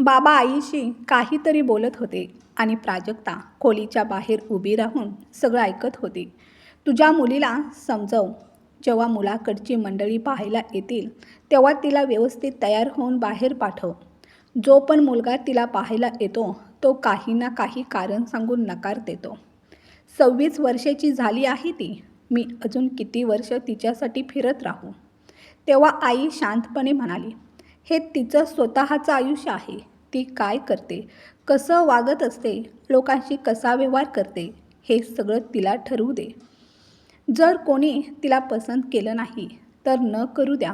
बाबा आईशी काहीतरी बोलत होते आणि प्राजक्ता खोलीच्या बाहेर उभी राहून सगळं ऐकत होती. तुझ्या मुलीला समजव. जेव्हा मुलाकडची मंडळी पाहायला येतील तेव्हा तिला व्यवस्थित तयार होऊन बाहेर पाठव. जो पण मुलगा तिला पाहायला येतो तो काही ना काही कारण सांगून नकार देतो. सव्वीस वर्षाची झाली आहे ती. मी अजून किती वर्ष तिच्यासाठी फिरत राहू? तेव्हा आई शांतपणे म्हणाली हे तिचं स्वतःचं आयुष्य आहे. ती काय करते? कसं वागत असते? लोकांशी कसा व्यवहार करते? हे सगळं तिला ठरवू दे. जर कोणी तिला पसंत केलं नाही तर न करू द्या.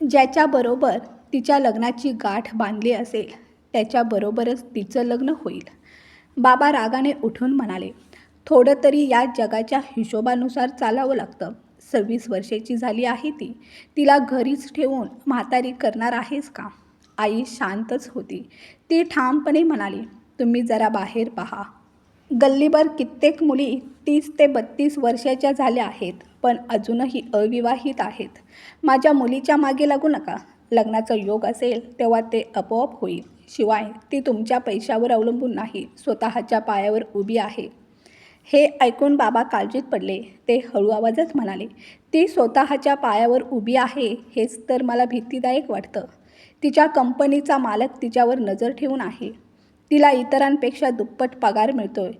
ज्याच्याबरोबर तिच्या लग्नाची गाठ बांधली असेल त्याच्याबरोबरच तिचं लग्न होईल. बाबा रागाने उठून म्हणाले थोडं तरी या जगाच्या हिशोबानुसार चालावं लागतं. सव्वीस वर्षाची झाली आहे ती. तिला घरीच ठेवून म्हातारी करणार आहेस का? आई शांतच होती. ती ठामपणे म्हणाली तुम्ही जरा बाहेर पहा. गल्लीभर कित्येक मुली तीस ते बत्तीस वर्षाच्या झाल्या आहेत पण अजूनही अविवाहित आहेत. माझ्या मुलीच्या मागे लागू नका. लग्नाचा योग असेल तेव्हा ते आपोआप होईल. शिवाय ती तुमच्या पैशावर अवलंबून नाही. स्वतःच्या पायावर उभी आहे. हे ऐकून बाबा काळजीत पडले. ते हळू आवाजात म्हणाले ती स्वतःच्या पायावर उभी आहे हेच तर मला भीतीदायक वाटतं. तिच्या कंपनीचा मालक तिच्यावर नजर ठेवून आहे. तिला इतरांपेक्षा दुप्पट पगार मिळतोय.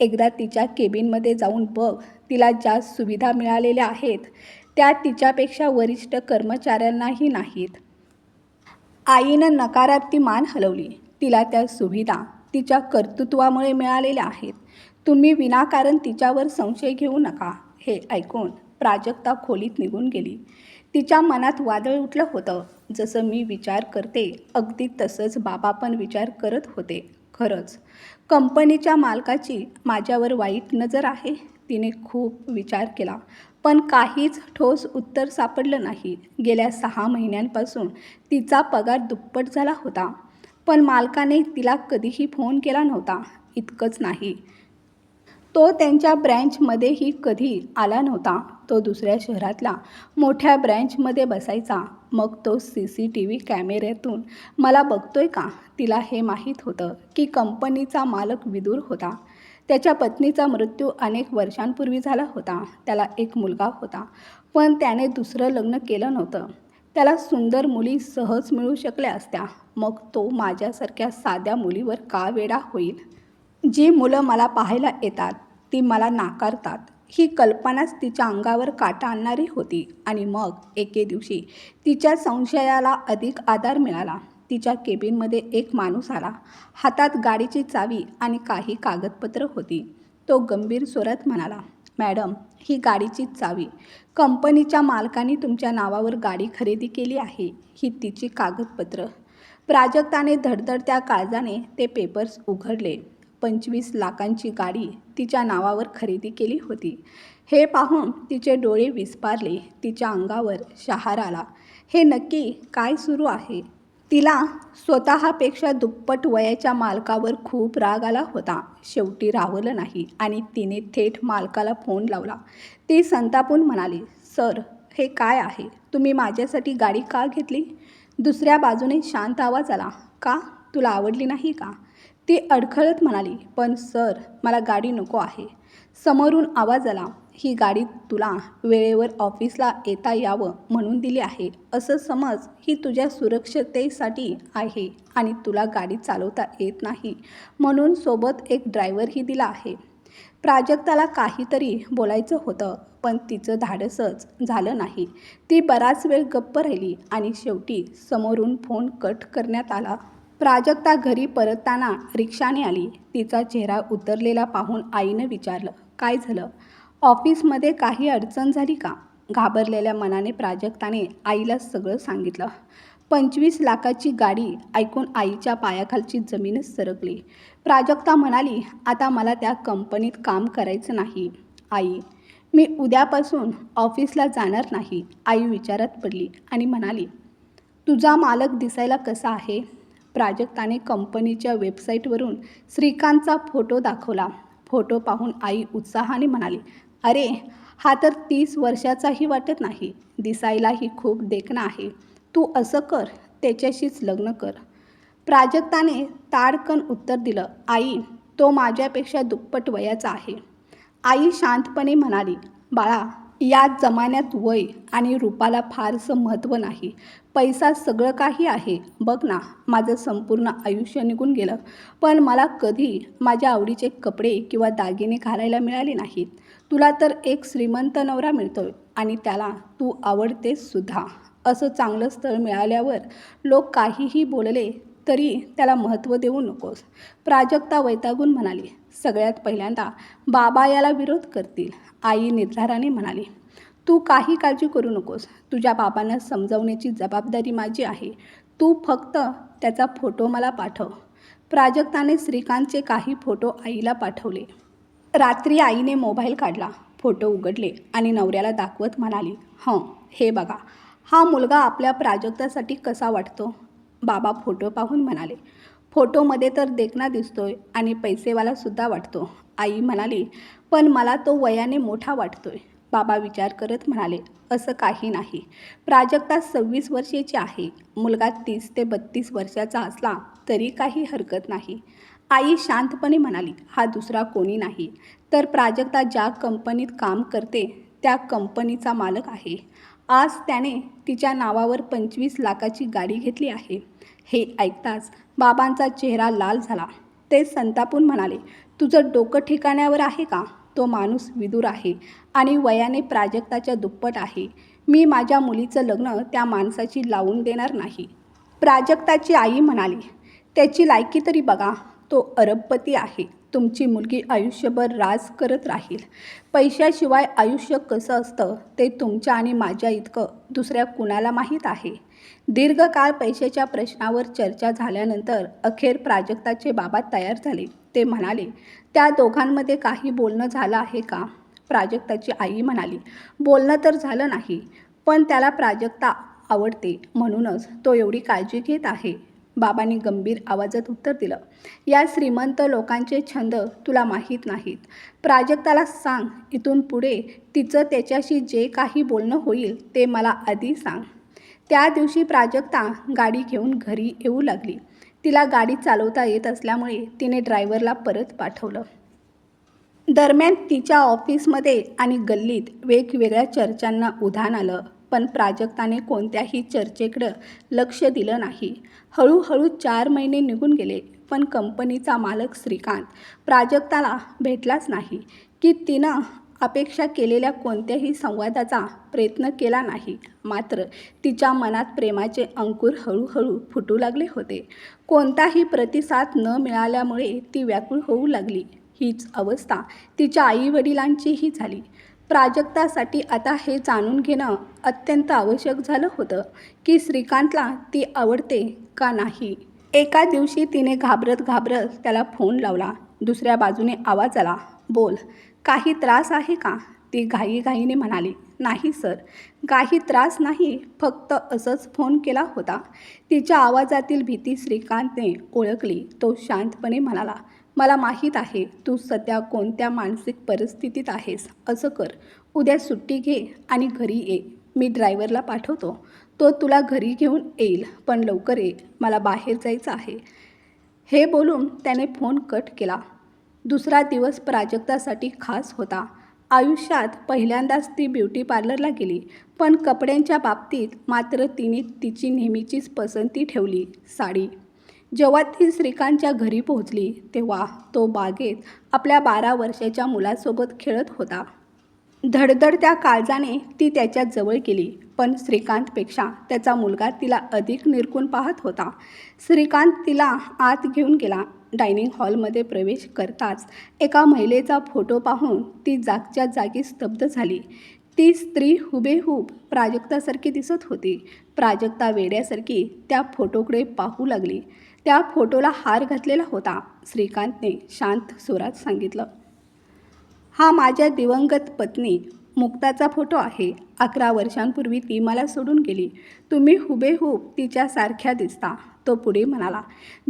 एकदा तिच्या केबिनमध्ये जाऊन बघ तिला ज्या सुविधा मिळालेल्या आहेत त्या तिच्यापेक्षा वरिष्ठ कर्मचाऱ्यांनाही नाहीत. आईनं नकारार्थी मान हलवली. तिला त्या सुविधा तिच्या कर्तृत्वामुळे मिळालेल्या आहेत. तुम्ही विनाकारण तिच्यावर संशय घेऊ नका. हे ऐकून प्राजक्ता खोलीत निघून गेली. तिच्या मनात वादळ उठलं होतं. जसं मी विचार करते अगदी तसंच बाबा पण विचार करत होते. खरंच कंपनीच्या मालकाची माझ्यावर वाईट नजर आहे? तिने खूप विचार केला. पण काहीच ठोस उत्तर सापडलं नाही. गेल्या सहा महिन्यांपासून तिचा पगार दुप्पट झाला होता. पण मालकाने तिला कधीही फोन केला नव्हता. इतकंच नाही. तो त्यांच्या ब्रँचमध्येही कधी आला नव्हता. तो दुसऱ्या शहरातला मोठ्या ब्रँचमध्ये बसायचा. मग तो सी सी टी व्ही कॅमेऱ्यातून मला बघतोय का? तिला हे माहीत होतं की कंपनीचा मालक विदूर होता. त्याच्या पत्नीचा मृत्यू अनेक वर्षांपूर्वी झाला होता. त्याला एक मुलगा होता. पण त्याने दुसरं लग्न केलं नव्हतं. त्याला सुंदर मुली सहज मिळू शकल्या असत्या. मग तो माझ्यासारख्या साध्या मुलीवर का वेडा होईल? जी मुलं मला पाहायला येतात ती मला नाकारतात. ही कल्पनाच तिच्या अंगावर काटा आणणारी होती आणि मग एके दिवशी तिच्या संशयाला अधिक आधार मिळाला. तिच्या केबिनमध्ये एक माणूस आला. हातात गाडीची चावी आणि काही कागदपत्र होती. तो गंभीर स्वरात म्हणाला मॅडम ही गाडीची चावी. कंपनीच्या मालकाने तुमच्या नावावर गाडी खरेदी केली आहे. ही तिची कागदपत्र. प्राजक्ताने धडधडत्या काळजाने ते पेपर्स उघडले. पंचवीस लाखांची गाडी तिच्या नावावर खरेदी केली होती. हे पाहून तिचे डोळे विस्पारले. तिच्या अंगावर शहार आला. हे नक्की काय सुरू आहे? तिला स्वतःपेक्षा दुप्पट वयाच्या मालकावर खूप राग आला होता. शेवटी राहवलं नाही आणि तिने थेट मालकाला फोन लावला. ती संतापून म्हणाली सर हे काय आहे? तुम्ही माझ्यासाठी गाडी का घेतली? दुसऱ्या बाजूने शांत आवाज आला. का? तुला आवडली नाही का? ती अडखळत म्हणाली पण सर मला गाडी नको आहे. समोरून आवाज आला ही गाडी तुला वेळेवर ऑफिसला येता यावं म्हणून दिली आहे. असं समज ही तुझ्या सुरक्षतेसाठी आहे आणि तुला गाडी चालवता येत नाही म्हणून सोबत एक ड्रायव्हरही दिला आहे. प्राजक्ताला काहीतरी बोलायचं होतं पण तिचं धाडसच झालं नाही. ती बराच वेळ गप्प राहिली आणि शेवटी समोरून फोन कट करण्यात आला. प्राजक्ता घरी परतताना रिक्षाने आली. तिचा चेहरा उतरलेला पाहून आईनं विचारलं काय झालं? ऑफिसमध्ये काही अडचण झाली का? घाबरलेल्या मनाने प्राजक्ताने आईला सगळं सांगितलं. पंचवीस लाखाची गाडी ऐकून आईच्या पायाखालची जमीनच सरकली. प्राजक्ता म्हणाली आता मला त्या कंपनीत काम करायचं नाही. आई मी उद्यापासून ऑफिसला जाणार नाही आई विचारात पडली आणि म्हणाली तुझा मालक दिसायला कसा आहे? प्राजक्ताने कंपनीच्या वेबसाईटवरून श्रीकांतचा फोटो दाखवला. फोटो पाहून आई उत्साहाने म्हणाली अरे हा तर तीस वर्षाचाही वाटत नाही. दिसायलाही खूप देखणा आहे. तू असं कर त्याच्याशीच लग्न कर. प्राजक्ताने ताडकन उत्तर दिलं आई तो माझ्यापेक्षा दुप्पट वयाचा आहे. आई शांतपणे म्हणाली बाळा या जमान्यात वय आणि रूपाला फारसं महत्त्व नाही. पैसा सगळं काही आहे. बघ ना माझं संपूर्ण आयुष्य निघून गेलं. पण मला कधी माझ्या आवडीचे कपडे किंवा दागिने घालायला मिळाले नाहीत. तुला तर एक श्रीमंत नवरा मिळतोय आणि त्याला तू आवडतेस सुद्धा. असं चांगलं स्थळ मिळाल्यावर लोक काहीही बोलले तरी त्याला महत्त्व देऊ नकोस. प्राजक्ता वैतागून म्हणाली सगळ्यात पहिल्यांदा बाबा याला विरोध करतील आई निर्धाराने म्हणाली. तू काही काळजी करू नकोस. तुझ्या बाबांना समजवण्याची जबाबदारी माझी आहे. तू फक्त त्याचा फोटो मला पाठव. प्राजक्ताने श्रीकांतचे काही फोटो आईला पाठवले. रात्री आईने मोबाईल काढला फोटो उघडले आणि नवऱ्याला दाखवत म्हणाली हं हे बघा. हा मुलगा आपल्या प्राजक्तासाठी कसा वाटतो? बाबा फोटो पाहून म्हणाले फोटोमध्ये तर देखना दिसतोय आणि पैसेवालासुद्धा वाटतो. आई म्हणाली पण मला तो वयाने मोठा वाटतोय. बाबा विचार करत म्हणाले असं काही नाही. प्राजक्ता सव्वीस वर्षाची आहे. मुलगा तीस ते बत्तीस वर्षाचा असला तरी काही हरकत नाही. आई शांतपणे म्हणाली हा दुसरा कोणी नाही. तर प्राजक्ता ज्या कंपनीत काम करते त्या कंपनीचा मालक आहे. आज त्याने तिच्या नावावर पंचवीस लाखाची गाडी घेतली आहे. हे ऐकताच बाबांचा चेहरा लाल झाला. ते संतापून म्हणाले तुझं डोकं ठिकाण्यावर आहे का? तो माणूस विदूर आहे आणि वयाने प्राजक्ताच्या दुप्पट आहे. मी माझ्या मुलीचं लग्न त्या माणसाची लावून देणार नाही. प्राजक्ताची आई म्हणाली त्याची लायकी तरी बघा. तो अरबपती आहे. तुमची मुलगी आयुष्यभर राज करत राहील. पैशाशिवाय आयुष्य कसं असतं ते तुमच्या आणि माझ्या इतकं दुसऱ्या कुणाला माहीत आहे? दीर्घकाळ पैशाच्या प्रश्नावर चर्चा झाल्यानंतर अखेर प्राजक्ताचे बाबा तयार झाले. ते म्हणाले त्या दोघांमध्ये काही बोलणं झालं आहे का? प्राजक्ताची आई म्हणाली बोलणं तर झालं नाही पण त्याला प्राजक्ता आवडते म्हणूनच तो एवढी काळजी घेत आहे. बाबांनी गंभीर आवाजात उत्तर दिलं. या श्रीमंत लोकांचे छंद तुला माहीत नाहीत. प्राजक्ताला सांग इथून पुढे तिचं त्याच्याशी जे काही बोलणं होईल ते मला आधी सांग. त्या दिवशी प्राजक्ता गाडी घेऊन घरी येऊ लागली. तिला गाडी चालवता येत असल्यामुळे तिने ड्रायव्हरला परत पाठवलं. दरम्यान तिच्या ऑफिसमध्ये आणि गल्लीत वेगवेगळ्या चर्चांना उधाण आलं. पण प्राजक्ताने कोणत्याही चर्चेकडं लक्ष दिलं नाही. हळूहळू चार महिने निघून गेले पण कंपनीचा मालक श्रीकांत प्राजक्ताला भेटलाच नाही की तिनं अपेक्षा केलेल्या कोणत्याही संवादाचा प्रयत्न केला नाही. मात्र तिच्या मनात प्रेमाचे अंकुर हळूहळू फुटू लागले होते. कोणताही प्रतिसाद न मिळाल्यामुळे ती व्याकुळ होऊ लागली. हीच अवस्था तिच्या आईवडिलांचीही झाली. प्राजक्तासाठी आता हे जाणून घेणं अत्यंत आवश्यक झालं होतं की श्रीकांतला ती आवडते का नाही. एका दिवशी तिने घाबरत घाबरत त्याला फोन लावला. दुसऱ्या बाजूने आवाज आला बोल काही त्रास आहे का? ती घाईघाईने म्हणाली नाही सर. काही त्रास नाही फक्त असंच फोन केला होता. तिच्या आवाजातील भीती श्रीकांतने ओळखली. तो शांतपणे म्हणाला मला माहीत आहे तू सध्या कोणत्या मानसिक परिस्थितीत आहेस? असं कर. उद्या सुट्टी घे आणि घरी ये. मी ड्रायव्हरला पाठवतो. तो तुला घरी घेऊन येईल पण लवकर ये. मला बाहेर जायचं आहे. हे बोलून त्याने फोन कट केला. दुसरा दिवस प्राजक्तासाठी खास होता. आयुष्यात पहिल्यांदाच ती ब्युटी पार्लरला गेली पण कपड्यांच्या बाबतीत मात्र तिने तिची नेहमीचीच पसंती ठेवली साडी. जेव्हा ती श्रीकांतच्या घरी पोहोचली तेव्हा तो बागेत आपल्या बारा वर्षाच्या मुलासोबत खेळत होता. धडधडत्या काळजाने ती त्याच्याजवळ गेली पण श्रीकांतपेक्षा त्याचा मुलगा तिला अधिक निरखून पाहत होता. श्रीकांत तिला आत घेऊन गेला. डायनिंग हॉलमध्ये प्रवेश करताच एका महिलेचा फोटो पाहून ती जागच्या जागी स्तब्ध झाली. ती स्त्री हुबेहूब प्राजक्तासारखी दिसत होती. प्राजक्ता वेड्यासारखी त्या फोटोकडे पाहू लागली. त्या फोटोला हार घातलेला होता श्रीकांतने शांत सुरात सांगितलं. हा माझ्या दिवंगत पत्नी मुक्ताचा फोटो आहे. अकरा वर्षांपूर्वी ती मला सोडून गेली. तुम्ही हुबेहूब तिच्यासारख्या दिसता तो पुढे म्हणाला.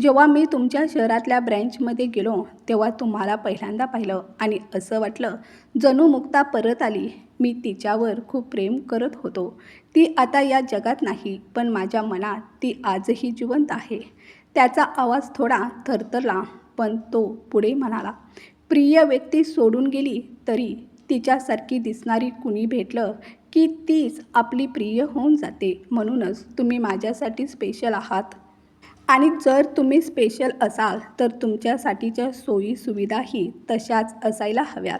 जेव्हा मी तुमच्या शहरातल्या ब्रँचमध्ये गेलो तेव्हा तुम्हाला पहिल्यांदा पाहिलं आणि असं वाटलं जणू मुक्ता परत आली. मी तिच्यावर खूप प्रेम करत होतो. ती आता या जगात नाही पण माझ्या मनात ती आजही जिवंत आहे. त्याचा आवाज थोडा थरथरला पण तो पुढे म्हणाला प्रिय व्यक्ती सोडून गेली तरी तिच्यासारखी दिसणारी कुणी भेटलं की तीच आपली प्रिय होऊन जाते म्हणूनच तुम्ही माझ्यासाठी स्पेशल आहात. आणि जर तुम्ही स्पेशल असाल तर तुमच्यासाठीच्या सोयी सुविधाही तशाच असायला हव्यात.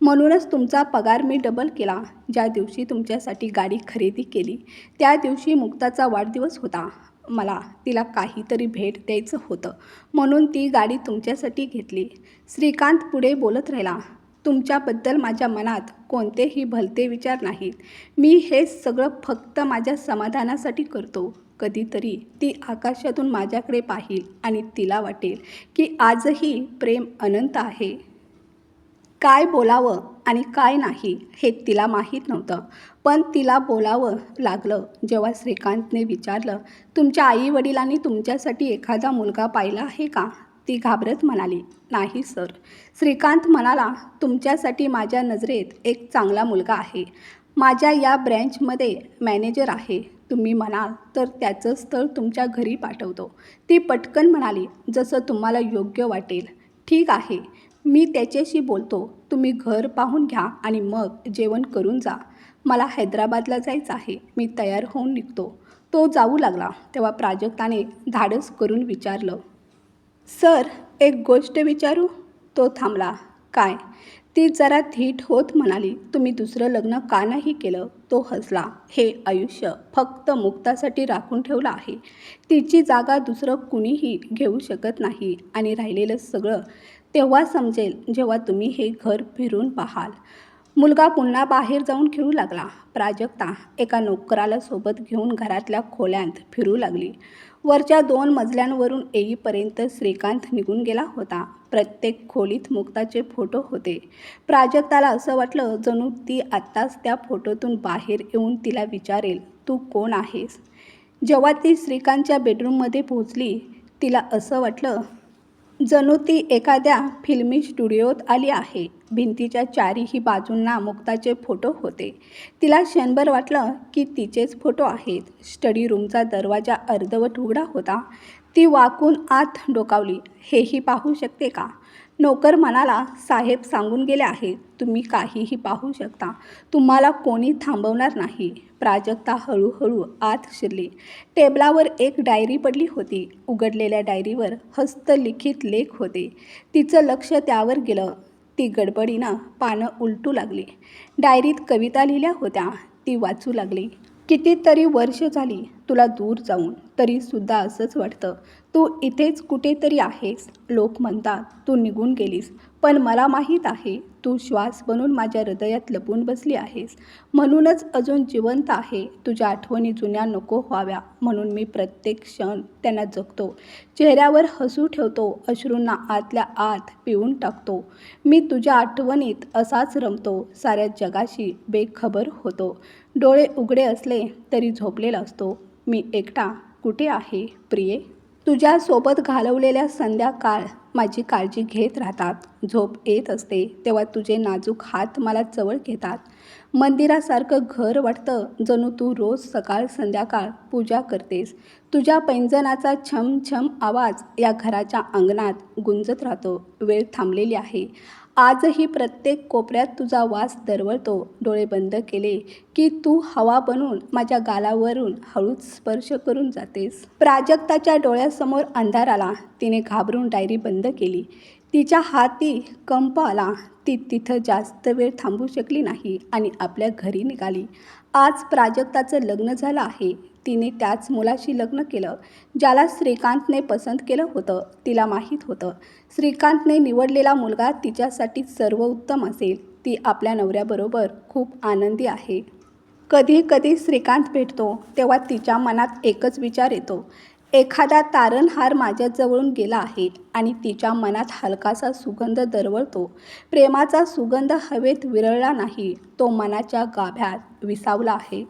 म्हणूनच तुमचा पगार मी डबल केला. ज्या दिवशी तुमच्यासाठी गाडी खरेदी केली त्या दिवशी मुक्ताचा वाढदिवस होता. मला तिला काहीतरी भेट द्यायचं होतं. म्हणून ती गाडी तुमच्यासाठी घेतली. श्रीकांत पुढे बोलत राहिला तुमच्याबद्दल माझ्या मनात कोणतेही भलते विचार नाहीत. मी हे सगळं फक्त माझ्या समाधानासाठी करतो. कधीतरी ती आकाशातून माझ्याकडे पाहील आणि तिला वाटेल की आजही प्रेम अनंत आहे. काय बोलावं आणि काय नाही हे तिला माहीत नव्हतं. पण तिला बोलावं लागलं. जेव्हा श्रीकांतने विचारलं तुमच्या आई वडिलांनी तुमच्यासाठी एखादा मुलगा पाहिला आहे का? ती घाबरत म्हणाली नाही सर. श्रीकांत म्हणाला तुमच्यासाठी माझ्या नजरेत एक चांगला मुलगा आहे. माझ्या या ब्रँचमध्ये मॅनेजर आहे. तुम्ही म्हणाल तर त्याचं स्थळ तुमच्या घरी पाठवतो. ती पटकन म्हणाली जसं तुम्हाला योग्य वाटेल. ठीक आहे. मी त्याच्याशी बोलतो. तुम्ही घर पाहून घ्या आणि मग जेवण करून जा. मला हैदराबादला जायचं आहे. मी तयार होऊन निघतो. तो जाऊ लागला. तेव्हा प्राजक्ताने धाडस करून विचारलं. सर एक गोष्ट विचारू? तो थांबला. काय? ती जरा धीट होत म्हणाली तुम्ही दुसरं लग्न का नाही केलं तो हसला. हे आयुष्य फक्त मुक्तासाठी राखून ठेवलं आहे. तिची जागा दुसरं कुणीही घेऊ शकत नाही आणि राहिलेलं सगळं तेव्हा समजेल जेव्हा तुम्ही हे घर फिरून पाहाल. मुलगा पुन्हा बाहेर जाऊन खेळू लागला. प्राजक्ता एका नोकराला सोबत घेऊन घरातल्या खोल्यांत फिरू लागली. वरच्या दोन मजल्यांवरून येईपर्यंत श्रीकांत निघून गेला होता. प्रत्येक खोलीत मुक्ताचे फोटो होते. प्राजक्ताला असं वाटलं जणू ती आत्ताच त्या फोटोतून बाहेर येऊन तिला विचारेल तू कोण आहेस? जेव्हा ती श्रीकांतच्या बेडरूममध्ये पोहोचली तिला असं वाटलं जणू ती एखाद्या फिल्मी स्टुडिओत आली आहे. भिंतीच्या चारीही बाजूंना मुक्ताचे फोटो होते. तिला क्षणभर वाटलं की तिचेच फोटो आहेत. स्टडी रूमचा दरवाजा अर्धवट उघडा होता. ती वाकून आत डोकावली. हेही पाहू शकते का? नोकर म्हणाला साहेब सांगून गेले आहेत तुम्ही काहीही पाहू शकता. तुम्हाला कोणी थांबवणार नाही. प्राजक्ता हळूहळू आत शिरली. टेबलावर एक डायरी पडली होती. उघडलेल्या डायरीवर हस्तलिखित लेख होते. तिचं लक्ष त्यावर गेलं. ती गडबडीनं पानं उलटू लागली. डायरीत कविता लिहिल्या होत्या. ती वाचू लागली. कितीतरी वर्ष झाली तुला दूर जाऊन तरीसुद्धा असंच वाटतं. तू इथेच कुठेतरी आहेस. लोक म्हणतात तू निघून गेलीस. पण मला माहीत आहे तू श्वास बनून माझ्या हृदयात लपून बसली आहेस. म्हणूनच अजून जिवंत आहे. तुझ्या आठवणी जुन्या नको व्हाव्या म्हणून मी प्रत्येक क्षण त्यांना जगतो. चेहऱ्यावर हसू ठेवतो अश्रूंना आतल्या आत पिऊन टाकतो. मी तुझ्या आठवणीत असाच रमतो साऱ्या जगाशी बेखबर होतो. डोळे उघडे असले तरी झोपलेला असतो. मी एकटा कुठे आहे प्रिये? तुझ्यासोबत घालवलेल्या संध्याकाळ माझी काळजी घेत राहतात. झोप येत असते तेव्हा तुझे नाजूक हात मला जवळ घेतात. मंदिरासारखं घर वाटतं जणू तू रोज सकाळ संध्याकाळ पूजा करतेस. तुझ्या पैंजनाचा छम छम आवाज या घराच्या अंगणात गुंजत राहतो. वेळ थांबलेली आहे. आजही प्रत्येक कोपऱ्यात तुझा वास दरवळतो. डोळे बंद केले की तू हवा बनून माझ्या गालावरून हळूच स्पर्श करून जातेस. प्राजक्ताच्या डोळ्यासमोर अंधार आला. तिने घाबरून डायरी बंद केली. तिच्या हाती कंप आला. ती तिथं जास्त वेळ थांबू शकली नाही आणि आपल्या घरी निघाली. आज प्राजक्ताचं लग्न झालं आहे. तिने त्याच मुलाशी लग्न केलं ज्याला श्रीकांतने पसंत केलं होतं तिला माहीत होतं. श्रीकांतने निवडलेला मुलगा तिच्यासाठी सर्वोत्तम असेल. ती आपल्या नवऱ्याबरोबर खूप आनंदी आहे. कधी कधी श्रीकांत भेटतो तेव्हा तिच्या मनात एकच विचार येतो. एखादा तारणहार माझ्याजवळून गेला आहे आणि तिच्या मनात हलकासा सुगंध दरवळतो. प्रेमाचा सुगंध हवेत विरळला नाही तो मनाच्या गाभ्यात विसावला आहे.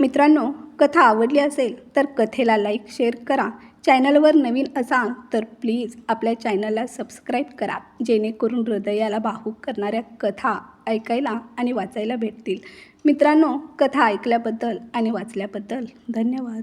मित्रांनो कथा आवडली असेल तर कथेला लाईक शेअर करा. चॅनलवर नवीन असाल तर प्लीज आपल्या चॅनलला सबस्क्राईब करा. जेणेकरून हृदयाला भावूक करणाऱ्या कथा ऐकायला आणि वाचायला भेटतील. मित्रांनो कथा ऐकल्याबद्दल आणि वाचल्याबद्दल धन्यवाद.